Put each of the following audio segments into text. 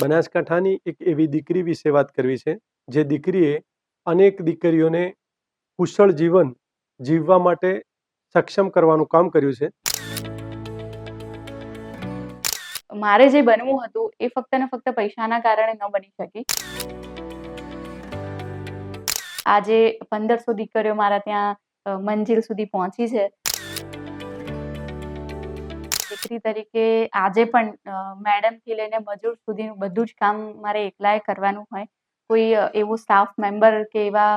બનાસકાંઠાની એક એવી દીકરી વિશે વાત કરવી છે, જે દીકરીએ અનેક દીકરીઓને કુશળ જીવન જીવવા માટે સક્ષમ કરવાનું કામ કર્યું છે. મારે જે બનવું હતું, એ ફક્ત ને ફક્ત પૈસાના કારણે ન બની શકી. આજે પંદરસો દીકરીઓ મારા ત્યાં મંજિલ સુધી પહોંચી છે. દીકરી તરીકે આજે પણ મેડમથી લઈને મજૂર સુધીનું બધું જ કામ મારે એકલાએ કરવાનું હોય. કોઈ એવો સ્ટાફ મેમ્બર કે એવા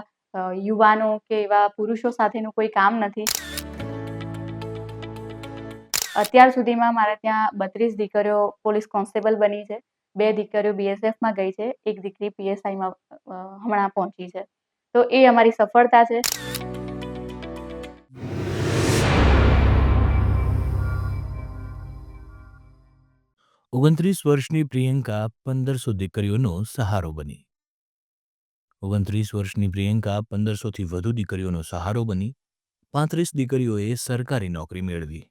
યુવાનો કે એવા પુરુષો સાથેનું કોઈ કામ નથી. અત્યાર સુધીમાં મારે ત્યાં બત્રીસ દીકરીઓ પોલીસ કોન્સ્ટેબલ બની છે. બે દીકરીઓ બીએસએફમાં ગઈ છે. એક દીકરી પીએસઆઈમાં હમણાં પહોંચી છે. તો એ અમારી સફળતા છે. ઓગણત્રીસ વર્ષની પ્રિયંકા પંદરસો દીકરીઓનો સહારો બની. ઓગણત્રીસ વર્ષની પ્રિયંકા પંદરસોથી વધુ દીકરીઓનો સહારો બની. પાંત્રીસ દીકરીઓએ સરકારી નોકરી મેળવી.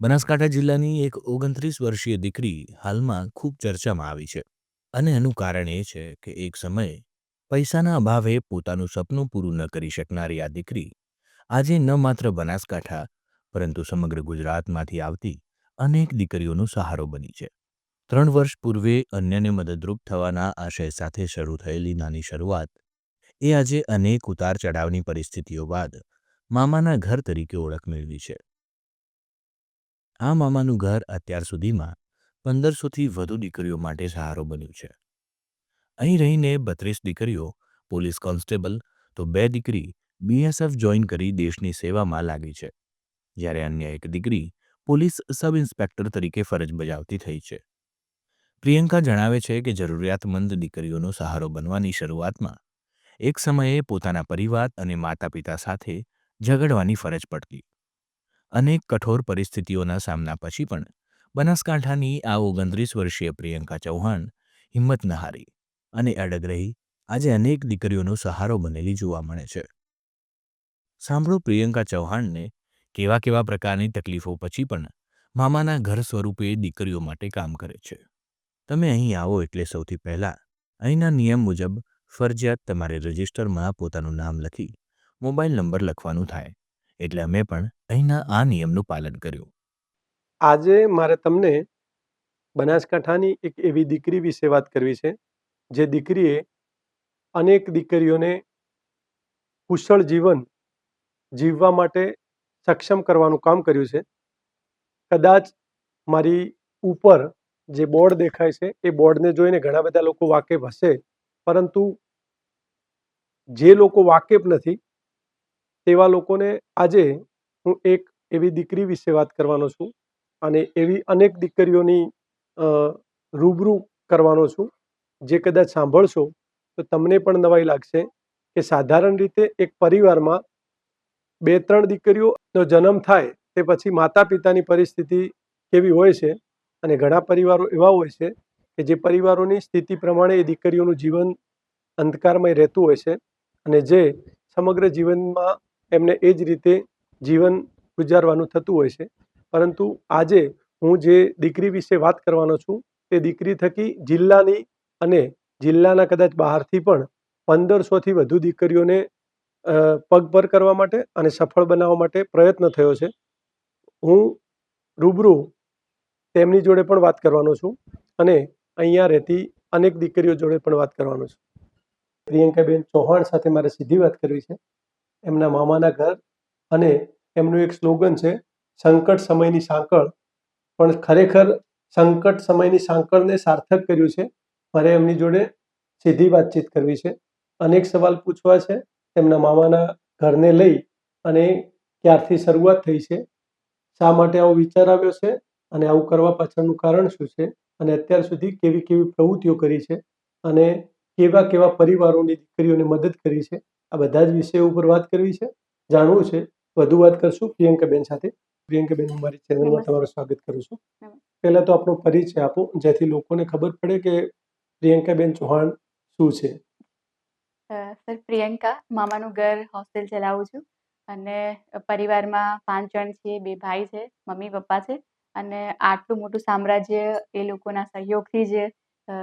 બનાસકાંઠા જિલ્લાની એક ઓગણત્રીસ વર્ષીય દીકરી હાલમાં ખૂબ ચર્ચામાં આવી છે. અને એનું કારણ એ છે કે એક સમયે પૈસાના અભાવે પોતાનું સપનું પૂરું ન કરી શકનારી આ દીકરી આજે ન માત્ર બનાસકાંઠા પરંતુ સમગ્ર ગુજરાતમાંથી આવતી અનેક દીકરીઓનો સહારો બની છે. ત્રણ વર્ષ પૂર્વે અન્યને મદદરૂપ થવાના આશય સાથે શરૂ થયેલી નાની શરૂઆત, એ આજે અનેક ઉતાર ચઢાવની પરિસ્થિતિઓ બાદ મામાના ઘર તરીકે ઓળખ મેળવી છે. આ મામાનું ઘર અત્યાર સુધીમાં પંદરસોથી વધુ દીકરીઓ માટે સહારો બન્યું છે. અહીં રહીને બત્રીસ દીકરીઓ, પોલીસ કોન્સ્ટેબલ તો બે દીકરી બીએસએફ જોઈન કરી દેશની સેવામાં લાગી છે. જ્યારે અન્ય એક દીકરી પોલીસ સબ ઇન્સ્પેક્ટર તરીકે ફરજ બજાવતી થઈ છે. પ્રિયંકા જણાવે છે કે જરૂરિયાતમંદ દીકરીઓનો સહારો બનવાની શરૂઆતમાં એક સમયે પોતાના પરિવાર અને માતા પિતા સાથે ઝઘડવાની ફરજ પડતી. અનેક કઠોર પરિસ્થિતિઓના સામના પછી પણ બનાસકાંઠાની આ ઓગણત્રીસ વર્ષીય પ્રિયંકા ચૌહાણ હિંમત ન હારી અને અડગ રહી આજે અનેક દીકરીઓનો સહારો બનેલી જોવા મળે છે. સાંભળો પ્રિયંકા ચૌહાણને કેવા કેવા પ્રકારની તકલીફો પછી પણ મામાના ઘર સ્વરૂપે દીકરીઓ માટે કામ કરે છે. તમે અહીં આવો એટલે સૌથી પહેલાં અહીંના નિયમ મુજબ ફરજિયાત તમારે રજિસ્ટરમાં પોતાનું નામ લખી મોબાઈલ નંબર લખવાનું થાય, એટલે અમે પણ અહીંના આ નિયમનું પાલન કર્યું. આજે મારે તમને બનાસકાંઠાની એક એવી દીકરી વિશે વાત કરવી છે, જે દીકરીએ અનેક દીકરીઓને કુશળ જીવન જીવવા માટે સક્ષમ કરવાનું કામ કર્યું છે. કદાચ મારી ઉપર જે બોર્ડ દેખાય છે, એ બોર્ડને જોઈને ઘણા બધા લોકો વાકેફ હશે, પરંતુ જે લોકો વાકેફ નથી, તેવા લોકોને આજે હું એક એવી દીકરી વિશે વાત કરવાનો છું અને એવી અનેક દીકરીઓની રૂબરૂ કરવાનો છું, જે કદાચ સાંભળશો તો તમને પણ નવાઈ લાગશે કે સાધારણ રીતે એક પરિવારમાં બે ત્રણ દીકરીઓનો જન્મ થાય તે પછી માતા પિતાની પરિસ્થિતિ કેવી હોય છે અને ઘણા પરિવારો એવા હોય છે કે જે પરિવારોની સ્થિતિ પ્રમાણે એ દીકરીઓનું જીવન અંધકારમય રહેતું હોય છે અને જે સમગ્ર જીવનમાં એમને એ જ રીતે જીવન ગુજારવાનું થતું હોય છે. પરંતુ આજે હું જે દીકરી વિશે વાત કરવાનો છું તે દીકરી થકી જિલ્લાની અને જિલ્લાના કદાચ બહારથી પણ પંદરસોથી વધુ દીકરીઓને પગભર કરવા માટે અને સફળ બનાવવા માટે પ્રયત્ન થયો છે. હું રૂબરૂ તેમની જોડે પણ વાત કરવાનો છું અને અહીંયા રહેતી અનેક દીકરીઓ જોડે પણ વાત કરવાનો છું. પ્રિયંકાબેન ચૌહાણ સાથે મારે સીધી વાત કરવી છે. એમના મામાના ઘર અને એમનું એક સ્લોગન છે, સંકટ સમયની સાંકળ. પણ ખરેખર સંકટ સમયની સાંકળને સાર્થક કર્યું છે. મારે એમની જોડે સીધી વાતચીત કરવી છે. અનેક સવાલ પૂછવા છે. તેમના મામાના ઘરને લઈ અને ક્યારથી શરૂઆત થઈ છે. શા માટે આવો વિચાર આવ્યો છે અને આવું કરવા પાછળનું કારણ શું છે અને અત્યાર સુધી કેવી કેવી પ્રવૃત્તિઓ કરી છે અને કેવા કેવા પરિવારોની દીકરીઓને મદદ કરી છે આ બધા જ વિષયો ઉપર વાત કરવી છે. જાણવું છે વધુ વાત કરશું પ્રિયંકાબેન સાથે. પ્રિયંકાબેન હું મારી ચેનલમાં તમારું સ્વાગત કરું છું. પહેલાં તો આપણો પરિચય આપો જેથી લોકોને ખબર પડે કે પ્રિયંકાબેન ચૌહાણ શું છે. સર પ્રિયંકા, મામાનું ઘર હોસ્ટેલ ચલાવું છું. અને પરિવારમાં પાંચ જણ છીએ, બે ભાઈ છે, મમ્મી, પપ્પા છે. અને આટલું મોટું સામ્રાજ્ય એ લોકોના સહયોગથી જ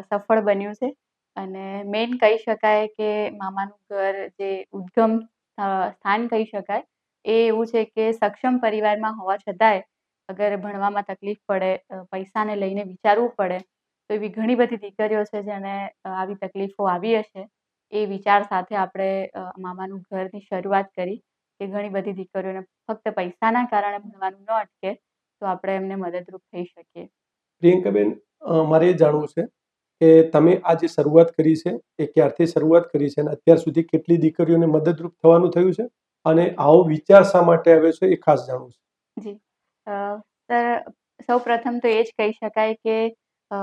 સફળ બન્યું છે. અને મેઇન કહી શકાય કે મામાનું ઘર જે ઉદ્ગમ સ્થાન કહી શકાય, એ એવું છે કે સક્ષમ પરિવારમાં હોવા છતાંય અગર ભણવામાં તકલીફ પડે પૈસાને લઈને વિચારવું પડે, તો એવી ઘણી બધી દીકરીઓ છે જેને આવી તકલીફો આવી હશે. એ વિચાર સાથે આપણે મામાનું ઘરની શરૂઆત કરી કે ઘણી બધી દીકરીઓને ફક્ત પૈસાના કારણે ભણવાનું ન અટકે તો આપણે એમને મદદરૂપ થઈ શકીએ. પ્રિયંકાબેન મારે એ જાણવું છે કે તમે આ જે શરૂઆત કરી છે એ ક્યારથી શરૂઆત કરી છે અને અત્યાર સુધી કેટલી દીકરીઓને મદદરૂપ થવાનું થયું છે? અને આવો વિચાર શા માટે આવ્યો છે એ ખાસ જાણવું છે. જી. અ, સર સૌ પ્રથમ તો એ જ કહી શકાય કે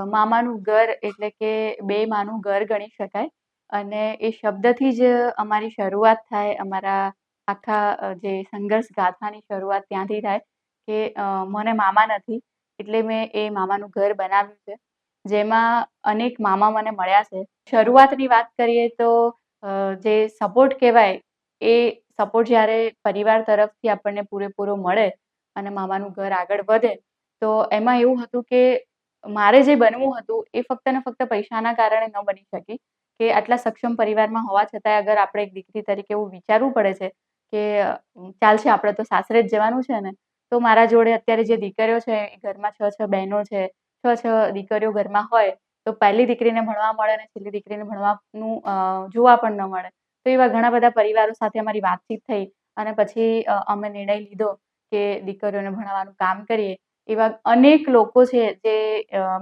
મામાનું ઘર એટલે કે બે માનું ઘર ગણી શકાય. અને એ શબ્દથી જ અમારી શરૂઆત થાય, અમારા આખા જે સંઘર્ષ ગાથાની શરૂઆત ત્યાંથી થાય કે મને મામા નથી એટલે મેં એ મામાનું ઘર બનાવ્યું છે, જેમાં અનેક મામા મને મળ્યા છે. શરૂઆતની વાત કરીએ તો જે સપોર્ટ કહેવાય એ સપોર્ટ જ્યારે પરિવાર તરફથી આપણને પૂરેપૂરો મળે અને મામાનું ઘર આગળ વધે, તો એમાં એવું હતું કે મારે જે બનવું હતું એ ફક્ત ને ફક્ત પૈસાના કારણે ન બની શકી. કે આટલા સક્ષમ પરિવારમાં હોવા છતાંય અગર આપણે એક દીકરી તરીકે એવું વિચારવું પડે છે કે ચાલશે, આપણે તો સાસરે જ જવાનું છે ને, તો મારા જોડે અત્યારે જે દીકરીઓ છે, એ ઘરમાં છ છ બહેનો છે, છ છ દીકરીઓ ઘરમાં હોય, તો પહેલી દીકરીને ભણવા મળે અને છેલ્લી દીકરીને ભણવાનું જોવા પણ ન મળે. તો એવા ઘણા બધા પરિવારો સાથે અમારી વાતચીત થઈ અને પછી અમે નિર્ણય લીધો કે દીકરીઓને ભણાવવાનું કામ કરીએ. એવા અનેક લોકો છે જે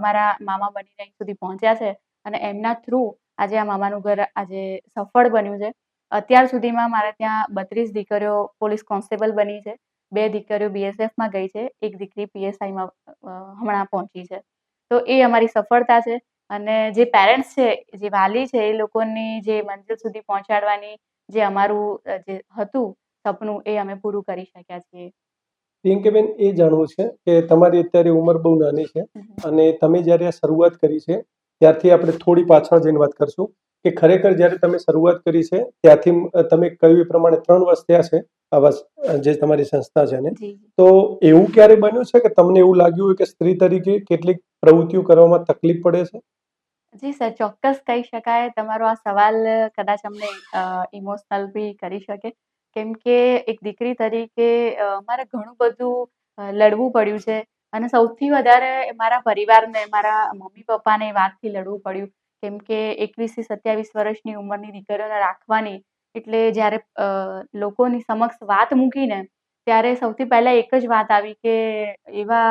મારા મામા બનીને અહીં સુધી પહોંચ્યા છે અને એમના થ્રુ આજે આ મામાનું ઘર આજે સફળ બન્યું છે. અત્યાર સુધીમાં મારે ત્યાં બત્રીસ દીકરીઓ પોલીસ કોન્સ્ટેબલ બની છે. બે દીકરીઓ બીએસએફમાં ગઈ છે. એક દીકરી પીએસઆઈમાં હમણાં પહોંચી છે. તો એ અમારી સફળતા છે અને જે પેરેન્ટ્સ છે જે વાલી છે એ લોકોની જે મંજિલ સુધી પહોંચાડવાની જે અમારું જે હતું સપનું એ અમે પૂરું કરી શક્યા છીએ. પ્રિયંકાબેન એ જાણવું છે કે તમારી અત્યારે ઉંમર બહુ નાની છે અને તમે જ્યારે આ શરૂઆત કરી છે ત્યારથી આપણે થોડી પાછળ જઈને વાત કરશું કે ખરેખર જ્યારે તમે શરૂઆત કરી છે ત્યારથી તમે કહ્યું એ પ્રમાણે ત્રણ વર્ષ થયા છે આવા જે તમારી સંસ્થા છે ને? તો એવું ક્યારે બન્યું છે કે તમને એવું લાગ્યું હોય કે સ્ત્રી તરીકે કેટલીક પ્રવૃત્તિઓ કરવામાં તકલીફ પડે છે? જી સર ચોક્કસ કહી શકાય. તમારો આ સવાલ કદાચ અમને ઇમોશનલ બી કરી શકે. કેમ કે એક દીકરી તરીકે મારે ઘણું બધું લડવું પડ્યું છે. અને સૌથી વધારે મારા પરિવારને, મારા મમ્મી પપ્પાને વાતથી લડવું પડ્યું. કેમ કે એકવીસથી સત્યાવીસ વર્ષની ઉંમરની દીકરીઓને રાખવાની એટલે જ્યારે લોકોની સમક્ષ વાત મૂકીને ત્યારે સૌથી પહેલા એક જ વાત આવી કે એવા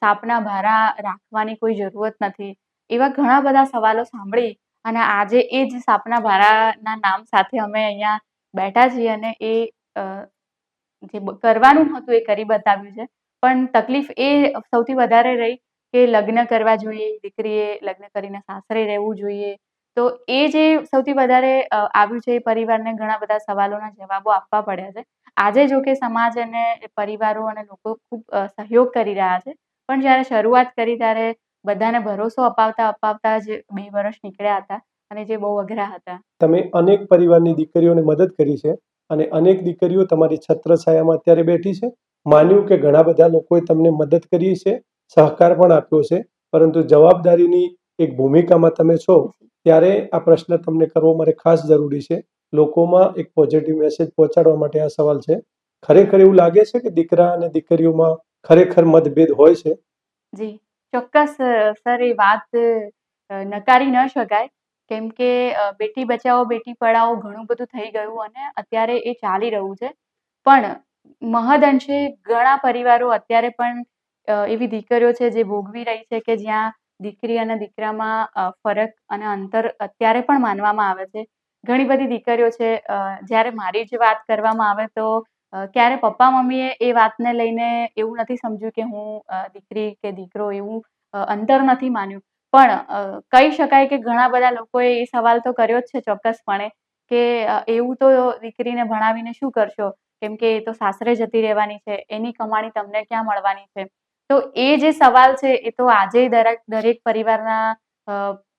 સાપના ભારા રાખવાની કોઈ જરૂરત નથી. એવા ઘણા બધા સવાલો સાંભળી અને આજે એ જ સાપના ભારાના નામ સાથે અમે અહીંયા બેઠા છીએ અને એ જે કરવાનું હતું એ કરી બતાવ્યું છે. પણ તકલીફ એ સૌથી વધારે રહી કે લગ્ન કરવા જોઈએ, દીકરીએ લગ્ન કરીને સાસરે રહેવું જોઈએ. તો એ જે સૌથી વધારે આવ્યું છે એ પરિવારને ઘણા બધા સવાલોના જવાબો આપવા પડ્યા છે. આજે જો કે સમાજ અને પરિવારો અને લોકો ખૂબ સહયોગ કરી રહ્યા છે. પણ જ્યારે શરૂઆત કરી ત્યારે બધાને ભરોસો અપાવતા અપાવતા જ બે વર્ષ નીકળ્યા હતા અને જે બહુ અઘરા હતા. તમે અનેક પરિવારની દીકરીઓને મદદ કરી છે. અને અનેક દીકરીઓ તમારી છત્રછાયામાં અત્યારે બેઠી છે. માન્યું કે ઘણા બધા લોકોએ તમને મદદ કરી છે, સહકાર પણ આપ્યો છે, પરંતુ જવાબદારીની એક ભૂમિકામાં તમે છો, ત્યારે આ પ્રશ્ન તમને કરવો મારે ખાસ જરૂરી છે. લોકોમાં એક પોઝિટિવ મેસેજ પહોંચાડવા માટે આ સવાલ છે. ખરેખર એવું લાગે છે કે દીકરા અને દીકરીઓમાં ખરેખર મતભેદ હોય છે? જી. ચોક્કસ સર, એ વાત નકારી ન શકાય. કેમ કે બેટી બચાવો, બેટી પઢાઓ ઘણું બધું થઈ ગયું અને અત્યારે એ ચાલી રહ્યું છે. પણ મહદઅંશે ઘણા પરિવારો અત્યારે પણ એવી દીકરીઓ છે જે ભોગવી રહી છે કે જ્યાં દીકરી અને દીકરામાં ફરક અને અંતર અત્યારે પણ માનવામાં આવે છે. ઘણી બધી દીકરીઓ છે જ્યારે મારી જ વાત કરવામાં આવે તો ક્યારે પપ્પા મમ્મીએ એ વાતને લઈને એવું નથી સમજ્યું કે હું દીકરી કે દીકરો એવું અંતર નથી માન્યું. પણ કહી શકાય કે ઘણા બધા લોકોએ એ સવાલ તો કર્યો જ છે ચોક્કસપણે કે એવું તો દીકરીને ભણાવીને શું કરશો? કેમ કે એ તો સાસરે જતી રહેવાની છે, એની કમાણી તમને ક્યાં મળવાની છે? તો એ જે સવાલ છે એ તો આજે દરેક દરેક પરિવારના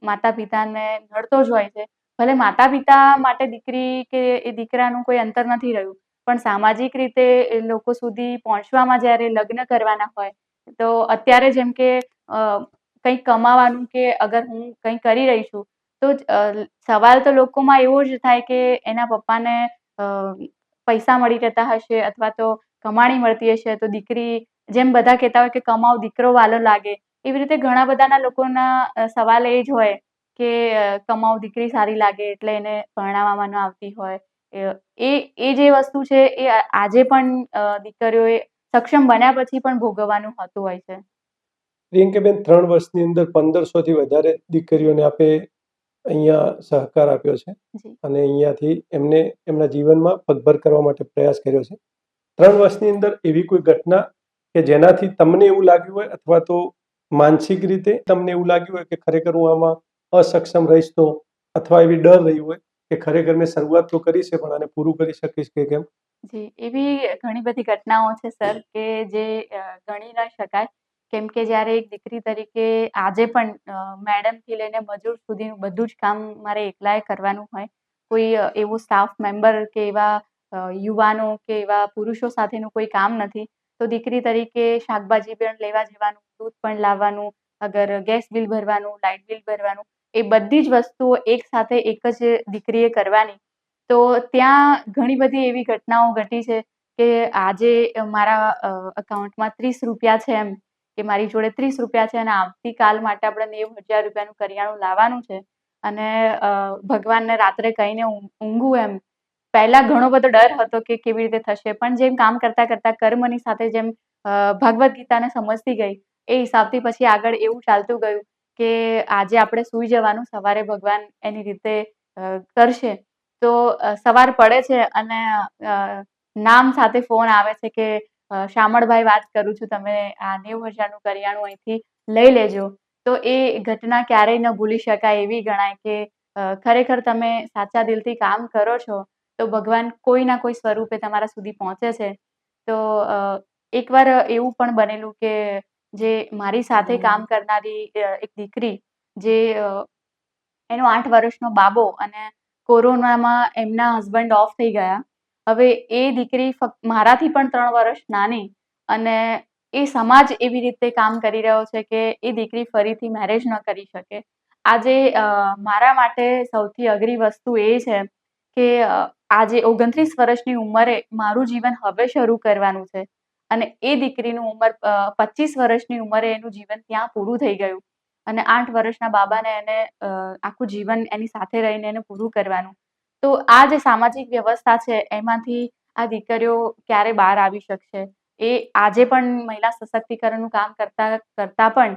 માતા પિતાને નડતો જ હોય છે. ભલે માતા પિતા માટે દીકરી કે એ દીકરાનું કોઈ અંતર નથી રહ્યું, પણ સામાજિક રીતે લોકો સુધી પહોંચવામાં જ્યારે લગ્ન કરવાના હોય, તો અત્યારે જેમ કે અ, કંઈક કમાવાનું કે અગર હું કંઈ કરી રહી છું તો સવાલ તો લોકોમાં એવો જ થાય કે એના પપ્પાને પૈસા મળી રહેતા હશે અથવા તો કમાણી મળતી હશે તો દીકરી જેમ બધા કહેતા હોય કે કમાવ દીકરો વાલો લાગે. એવી રીતે ઘણા બધાના લોકોના સવાલ એ જ હોય કે કમાવ દીકરી સારી લાગે એટલે એને ભણાવવામાં ન આવતી હોય. એ એ જે વસ્તુ છે એ આજે પણ દીકરીઓએ સક્ષમ બન્યા પછી પણ ભોગવવાનું હોતું હોય છે. પ્રિયંકાબેન ત્રણ વર્ષની અંદર પંદરસોથી વધારે દીકરીઓને આપે અહીંયા સહકાર આપ્યો છે. અને અહીંયાથી એમને એમના જીવનમાં પગભર કરવા માટે પ્રયાસ કર્યો છે. ત્રણ વર્ષની અંદર એવી કોઈ ઘટના કે જેનાથી તમને એવું લાગ્યું હોય અથવા તો માનસિક રીતે તમને એવું લાગ્યું હોય કે ખરેખર હું આમાં અસક્ષમ રહીશ તો અથવા એવી ડર રહી હોય કે ખરેખર મેં શરૂઆત તો કરી છે પણ આને પૂરું કરી શકીશ કે કેમ? જી એવી ઘણી બધી ઘટનાઓ છે સર કે જે ગણી ન શકાય. કેમ કે જ્યારે એક દીકરી તરીકે આજે પણ મેડમથી લઈને મજૂર સુધીનું બધું જ કામ મારે એકલાએ કરવાનું હોય, કોઈ એવો સ્ટાફ મેમ્બર કે એવા યુવાનો કે એવા પુરુષો સાથેનું કોઈ કામ નથી, તો દીકરી તરીકે શાકભાજી પણ લેવા જવાનું, દૂધ પણ લાવવાનું, અગર ગેસ બિલ ભરવાનું, લાઇટ બિલ ભરવાનું, એ બધી જ વસ્તુઓ એક સાથે એક જ દીકરીએ કરવાની. તો ત્યાં ઘણી બધી એવી ઘટનાઓ ઘટી છે કે આજે મારા અકાઉન્ટમાં ત્રીસ રૂપિયા છે એમ કે મારી જોડે ત્રીસ રૂપિયા છે અને આવતીકાલ માટે આપણે નેવું હજાર રૂપિયાનું કરિયાણું લાવવાનું છે. અને ભગવાનને રાત્રે કહીને ઊંઘું એમ. પહેલા ઘણો બધો ડર હતો કે કેવી રીતે થશે, પણ જેમ કામ કરતા કરતા કર્મની સાથે જેમ ભગવદ્ ગીતાને સમજતી ગઈ, એ હિસાબથી પછી આગળ એવું ચાલતું ગયું કે આજે આપણે સૂઈ જવાનું, સવારે ભગવાન એની રીતે કરશે. તો સવાર પડે છે અને નામ સાથે ફોન આવે છે કે શામળભાઈ વાત કરું છું તમે આ નેવ હજારનું કરિયાણું અહીંથી લઈ લેજો. તો એ ઘટના ક્યારેય ન ભૂલી શકાય એવી ગણાય કે ખરેખર તમે સાચા દિલથી કામ કરો છો તો ભગવાન કોઈ ના કોઈ સ્વરૂપે તમારા સુધી પહોંચે છે. તો એકવાર એવું પણ બનેલું કે જે મારી સાથે કામ કરનારી એક દીકરી જે એનો આઠ વર્ષનો બાબો અને કોરોનામાં એમના હસબન્ડ ઓફ થઈ ગયા. હવે એ દીકરી મારાથી પણ ત્રણ વર્ષ નાની અને એ સમાજ એવી રીતે કામ કરી રહ્યો છે કે એ દીકરી ફરીથી મેરેજ ન કરી શકે. આજે મારા માટે સૌથી અઘરી વસ્તુ એ છે કે આજે ઓગણત્રીસ વર્ષની ઉંમરે મારું જીવન હવે શરૂ કરવાનું છે અને એ દીકરીનું ઉંમર પચીસ વર્ષની ઉંમરે એનું જીવન ત્યાં પૂરું થઈ ગયું. અને આઠ વર્ષના બાબાને એને આખું જીવન એની સાથે રહીને એને પૂરું કરવાનું. તો આ જે સામાજિક વ્યવસ્થા છે, એમાંથી આ દીકરીઓ ક્યારે બહાર આવી શકશે? એ આજે પણ મહિલા સશક્તિકરણનું કામ કરતા કરતા પણ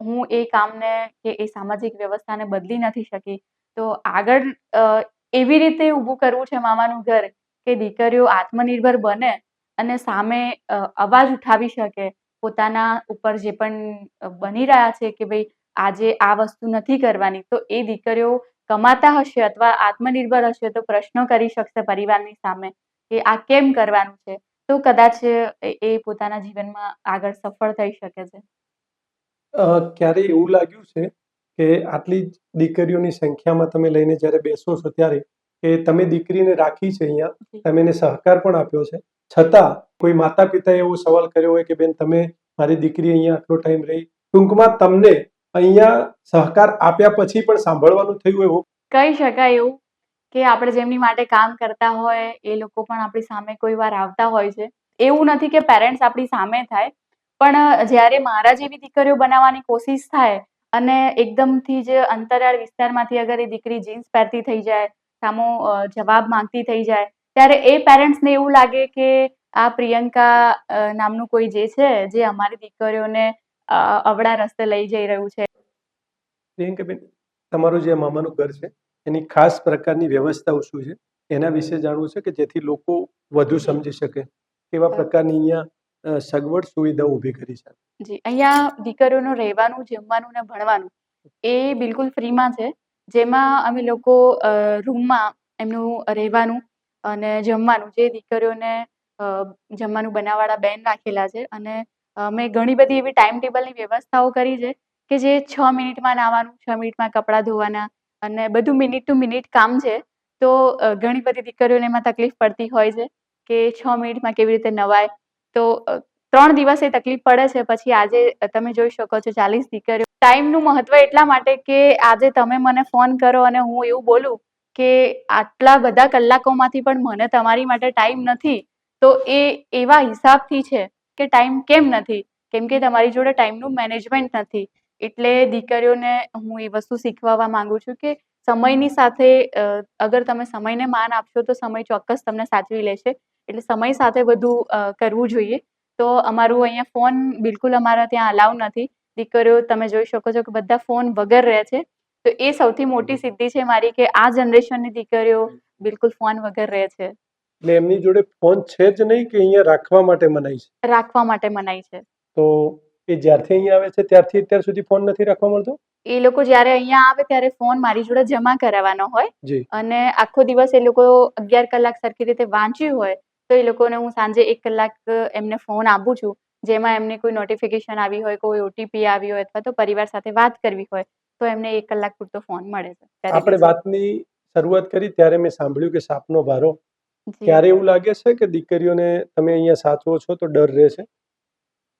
હું- એ કામને કે એ સામાજિક વ્યવસ્થાને બદલી નથી શકી. તો આગળ એવી રીતે ઊભું કરવું છે મામાનું ઘર કે દીકરીઓ આત્મનિર્ભર બને અને સામે અવાજ ઉઠાવી શકે પોતાના ઉપર જે પણ બની રહ્યા છે કે ભાઈ આજે આ વસ્તુ નથી કરવાની, તો એ દીકરીઓ કમાતા હશે અથવા આત્મનિર્ભર હશે તો પ્રશ્નો કરી શકશે પરિવારની સામે કે આ કેમ કરવાનું છે? તો કદાચ એ પોતાના જીવનમાં આગળ સફળ થઈ શકે છે. ક્યારે એવું લાગ્યું છે કે આટલી દીકરીઓની સંખ્યામાં તમે લઈને જ્યારે બેસો છો ત્યારે કે તમે દીકરીને રાખી છે અહીંયા તમે એને સહકાર પણ આપ્યો છે. છતાં કોઈ માતા પિતાએ એવો સવાલ કર્યો હોય કે બેન તમે મારી દીકરી અહીંયા આટલો ટાઈમ રહી. ટૂંકમાં તમને અહીંયા સહકાર આપ્યા પછી પણ સાંભળવાનું થયું એવું. કહી શકાય એવું કે આપણે જેમની માટે કામ કરતા હોય, એ લોકો પણ આપણી સામે કોઈ વાર આવતા હોય છે. એવું નથી કે પેરેન્ટ્સ આપણી સામે થાય, પણ જ્યારે મારા જેવી દીકરીઓ બનાવવાની કોશિશ થાય અને એકદમથી જ અંતરિયાળ વિસ્તારમાંથી અગર એ દીકરી જીન્સ પહેરતી થઈ જાય, સામો જવાબ માંગતી થઈ જાય, ત્યારે એ પેરેન્ટ્સને એવું લાગે કે આ પ્રિયંકા નામનું કોઈ જે છે, જે અમારી દીકરીઓને અવળા રસ્તે લઈ જઈ રહ્યું છે. પ્રિયંકાબેન તમારું જે મામાનું ઘર છે એની ખાસ પ્રકારની વ્યવસ્થાઓ શું છે? એના વિશે જાણવું છે કે જેથી લોકો વધુ સમજી શકે? કેવા પ્રકારની અહીંયા સગવડ સુવિધાઓ ઊભી કરી છે? જી અહીંયા દીકરીઓનું રહેવાનું જમવાનું ને ભણવાનું એ બિલકુલ ફ્રીમાં છે. જેમાં અમે લોકો રૂમમાં એમનું રહેવાનું અને જમવાનું જે દીકરીઓને જમવાનું બનાવવાળા બેન રાખેલા છે અને અમે ઘણી બધી એવી ટાઈમ ટેબલની વ્યવસ્થાઓ કરી છે કે જે છ મિનિટમાં નાહવાનું છ મિનિટમાં કપડાં ધોવાના અને બધું મિનિટ ટુ મિનિટ કામ છે. તો ઘણી બધી દીકરીઓને એમાં તકલીફ પડતી હોય છે કે છ મિનિટમાં કેવી રીતે નવાય. તો ત્રણ દિવસ એ તકલીફ પડે છે. પછી આજે તમે જોઈ શકો છો ચાલીસ દીકરીઓ. ટાઈમનું મહત્વ એટલા માટે કે આજે તમે મને ફોન કરો અને હું એવું બોલું કે આટલા બધા કલાકોમાંથી પણ મને તમારી માટે ટાઈમ નથી. તો એ એવા હિસાબથી છે કે ટાઈમ કેમ નથી? કેમ કે તમારી જોડે ટાઈમનું મેનેજમેન્ટ નથી. એટલે દીકરીઓને હું એ વસ્તુ શીખવવા માંગુ છું કે સમયની સાથે અગર તમે સમયને માન આપશો તો સમય ચોક્કસ તમને સાચવી લેશે. એટલે સમય સાથે બધું કરવું જોઈએ. તો અમારું અહીંયા ફોન બિલકુલ અમારા ત્યાં અલાઉ નથી. દીકરીઓ, તમે જોઈ શકો છો કે બધા ફોન વગર રહે છે. તો એ સૌથી મોટી સિદ્ધિ છે મારી કે આ જનરેશનની દીકરીઓ બિલકુલ ફોન વગર રહે છે. એટલે એમની જોડે ફોન છે જ નહીં કે અહીંયા રાખવા માટે મનાય છે? રાખવા માટે મનાય છે. તો એ જ્યારથી અહીંયા આવે છે ત્યારથી અત્યાર સુધી ફોન નથી રાખવા મળતો? એ લોકો જ્યારે અહીંયા આવે ત્યારે ફોન મારી જોડે જમા કરાવવાનો હોય અને આખો દિવસ એ લોકો અગિયાર કલાક સરખી રીતે વાંચ્યું હોય તો એ લોકોને હું સાંજે એક કલાક એમને ફોન આપું છું જેમાં એમને કોઈ નોટિફિકેશન આવી હોય કોઈ ઓટીપી આવી હોય અથવા તો પરિવાર સાથે વાત કરવી હોય તો એમને એક કલાક પૂરતો ફોન મળે છે. આપણે વાતની શરૂઆત કરી ત્યારે મેં સાંભળ્યું કે સાપનો ભારો જી. ત્યારે એવું લાગે છે કે દીકરીઓને તમે અહીંયા સાચવો છો તો ડર રહે છે?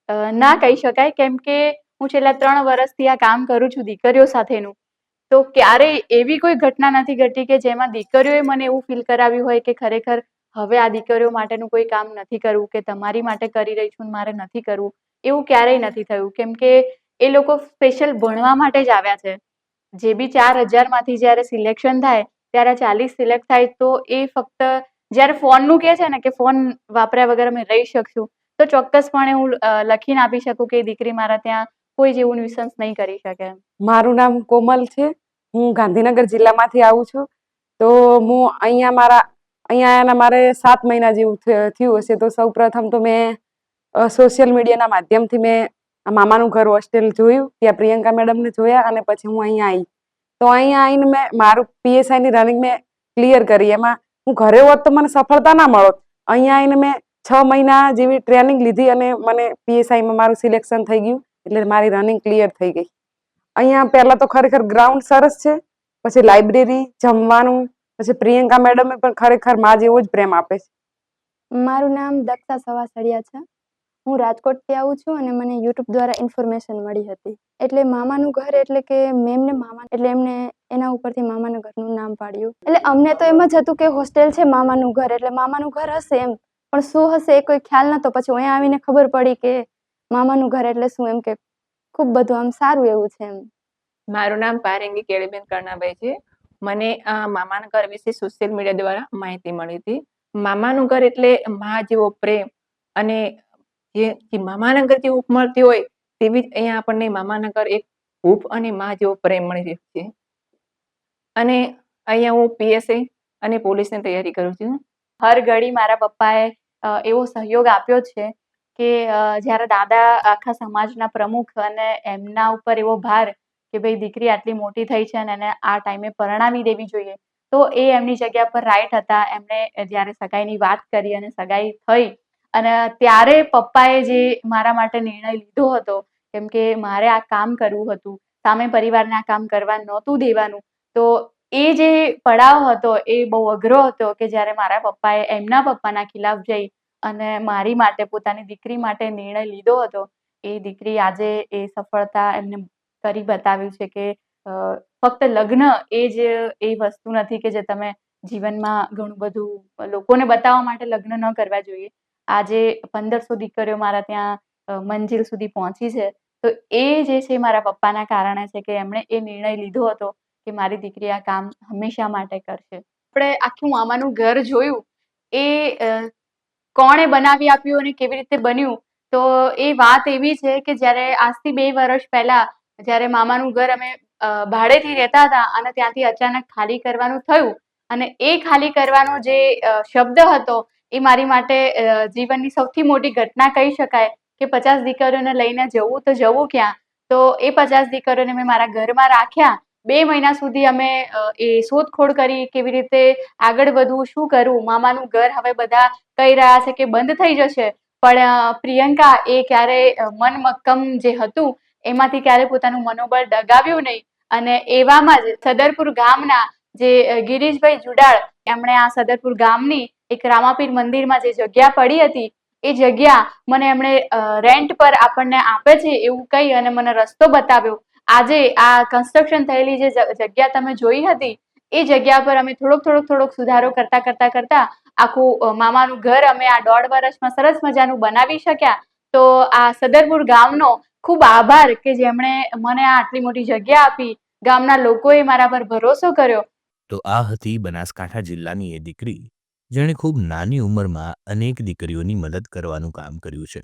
અ, ના કહી શકાય. કેમ કે હું છેલ્લા ત્રણ વર્ષથી આ કામ કરું છું દીકરીઓ સાથેનું. તો ક્યારેય એવી કોઈ ઘટના નથી ઘટી કે જેમાં દીકરીઓએ મને એવું ફીલ કરાવ્યું હોય કે ખરેખર હવે આ દીકરીઓ માટેનું કોઈ કામ નથી કરવું કે તમારી માટે કરી રહી છું ને મારે નથી કરવું એવું ક્યારેય નથી થયું. કેમ કે એ લોકો સ્પેશિયલ ભણવા માટે જ આવ્યા છે. જે બી ચાર હજારમાંથી જ્યારે સિલેક્શન થાય ત્યારે ચાલીસ સિલેક્ટ થાય તો એ ફક્ત જ્યારે ફોનનું કે છે ને કે ફોન વાપર્યા વગર અમે રહી શકશું, તો ચોક્કસપણે હું લખીને આપી શકું કે દીકરી મારા ત્યાં કોઈ જેવું ન્યુસન્સ નહીં કરી શકે મારું નામ કોમલ છે. હું ગાંધીનગર જિલ્લામાંથી આવું છું. તો હું અહીંયા મારા, અહીંયા મારે સાત મહિના જેવું થયું હશે. તો સૌ પ્રથમ તો મેં સોશિયલ મીડિયાના માધ્યમથી મેં મામાનું ઘર હોસ્ટેલ જોયું, ત્યાં પ્રિયંકા મેડમને જોયા અને પછી હું અહીંયા આવી તો અહીંયા આવીને મેં, મારું પીએસઆઈની રનિંગ મેં ક્લિયર કરી. એમાં હું ઘરે હોત તો મને સફળતા ના મળોત. અહીંયા આવીને મેં છ મહિના જેવી ટ્રેનિંગ લીધી અને મને પીએસઆઈમાં મારું સિલેક્શન થઈ ગયું, એટલે મારી રનિંગ ક્લિયર થઈ ગઈ. અહીંયા પહેલાં તો ખરેખર ગ્રાઉન્ડ સરસ છે, પછી લાઇબ્રેરી જમવાનું, પછી પ્રિયંકા મેડમે પણ ખરેખર મા જેવો જ પ્રેમ આપે છે. મારું નામ દક્ષા સવાસડિયા છે. હું રાજકોટથી આવું છું અને મને યુટ્યુબ દ્વારા ઇન્ફોર્મેશન મળી હતી. એટલે મામાનું ઘર એટલે કે મેમને મામા એટલે એમને એના ઉપરથી મામાના ઘરનું નામ પાડ્યું. એટલે અમને તો એમ જ હતું કે હોસ્ટેલ છે મામાનું ઘર, એટલે મામાનું ઘર હશે એમ. પણ શું હશે એ કોઈ ખ્યાલ નતો. પછી અહીંયા આવીને ખબર પડી કે મામાનું ઘર એટલે શું એમ કે ખૂબ બધું આમ સારું એવું છે એમ. મારું નામ પારેંગી કેળીબેન કર્ણાભાઈ છે. મને મામાના ઘર વિશે સોશિયલ મીડિયા દ્વારા માહિતી મળી હતી. મામાનું ઘર એટલે મા જેવો પ્રેમ અને જે જે મામાના જેવું મળતી હોય તેવી જ અહીંયા આપણને મામાનગર એક ઉપ અને મા જેવો પ્રેમ મળી છે. અને અહીંયા હું પીએસઆઈ અને પોલીસની તૈયારી કરું છું. હર ઘડી મારા પપ્પાએ એવો સહયોગ આપ્યો છે કે જ્યારે દાદા આખા સમાજના પ્રમુખ અને એમના ઉપર એવો ભાર કે ભાઈ દીકરી આટલી મોટી થઈ છે અને એને આ ટાઈમે પરણાવી દેવી જોઈએ, તો એ એમની જગ્યા પર રાઈટ હતા. એમણે જ્યારે સગાઈની વાત કરી અને સગાઈ થઈ અને ત્યારે પપ્પાએ જે મારા માટે નિર્ણય લીધો હતો, કેમ કે મારે આ કામ કરવું હતું, સામે પરિવારને આ કામ કરવા નહોતું દેવાનું, તો એ જે પડાવ હતો એ બહુ અઘરો હતો કે જ્યારે મારા પપ્પાએ એમના પપ્પાના ખિલાફ જઈ અને મારી માટે, પોતાની દીકરી માટે નિર્ણય લીધો હતો, એ દીકરી આજે એ સફળતા એમને કરી બતાવ્યું છે કે ફક્ત લગ્ન એ જ એ વસ્તુ નથી કે જે તમે જીવનમાં ઘણું બધું લોકોને બતાવવા માટે લગ્ન ન કરવા જોઈએ આજે પંદરસો દીકરીઓ મારા ત્યાં મંજિલ સુધી પહોંચી છે. તો એ જે છે મારા પપ્પાના કારણે છે કે એમણે એ નિર્ણય લીધો હતો કે મારી દીકરી આ કામ હંમેશા માટે કરશે. આપણે આખું મામાનું ઘર જોયું. એ કોણે બનાવી આપ્યું અને કેવી રીતે બન્યું? તો એ વાત એવી છે કે જ્યારે આજથી બે વર્ષ પહેલા જ્યારે મામાનું ઘર અમે ભાડેથી રહેતા હતા અને ત્યાંથી અચાનક ખાલી કરવાનું થયું અને એ ખાલી કરવાનો જે શબ્દ હતો એ મારી માટે જીવનની સૌથી મોટી ઘટના કહી શકાય કે પચાસ દીકરીઓને લઈને જવું તો જવું ક્યાં? તો એ પચાસ દીકરીઓને મેં મારા ઘરમાં રાખ્યા. બે મહિના સુધી અમે એ શોધખોળ કરી કેવી રીતે આગળ વધવું, શું કરવું. મામાનું ઘર હવે બધા કહી રહ્યા છે કે બંધ થઈ જશે. પણ પ્રિયંકા એ ક્યારે મન મક્કમ જે હતું, એમાંથી ક્યારે પોતાનું મનોબળ ડગાવ્યું નહીં. અને એવામાં જ સદરપુર ગામના જે ગિરીશભાઈ જુડાળ, એમણે આ સદરપુર ગામની એક રામાપીર મંદિરમાં જે જગ્યા પડી હતી, એ જગ્યા મને એમણે રેન્ટ પર આપણને આપે છે એવું કહી અને મને રસ્તો બતાવ્યો. આજે આ કન્સ્ટ્રક્શન થયેલી જે જગ્યા તમે જોઈ હતી, એ જગ્યા પર અમે થોડોક થોડોક થોડોક સુધારો કરતા કરતા કરતા આખું મામાનું ઘર અમે આ દોઢ વર્ષમાં સરસ મજાનું બનાવી શક્યા. તો આ સદરપુર ગામનો ખૂબ આભાર કે જેમણે મને આ આટલી મોટી જગ્યા આપી. ગામના લોકોએ મારા પર ભરોસો કર્યો. તો આ હતી બનાસકાંઠા જિલ્લાની એ દીકરી જેણે ખૂબ નાની ઉંમરમાં અનેક દીકરીઓની મદદ કરવાનું કામ કર્યું છે.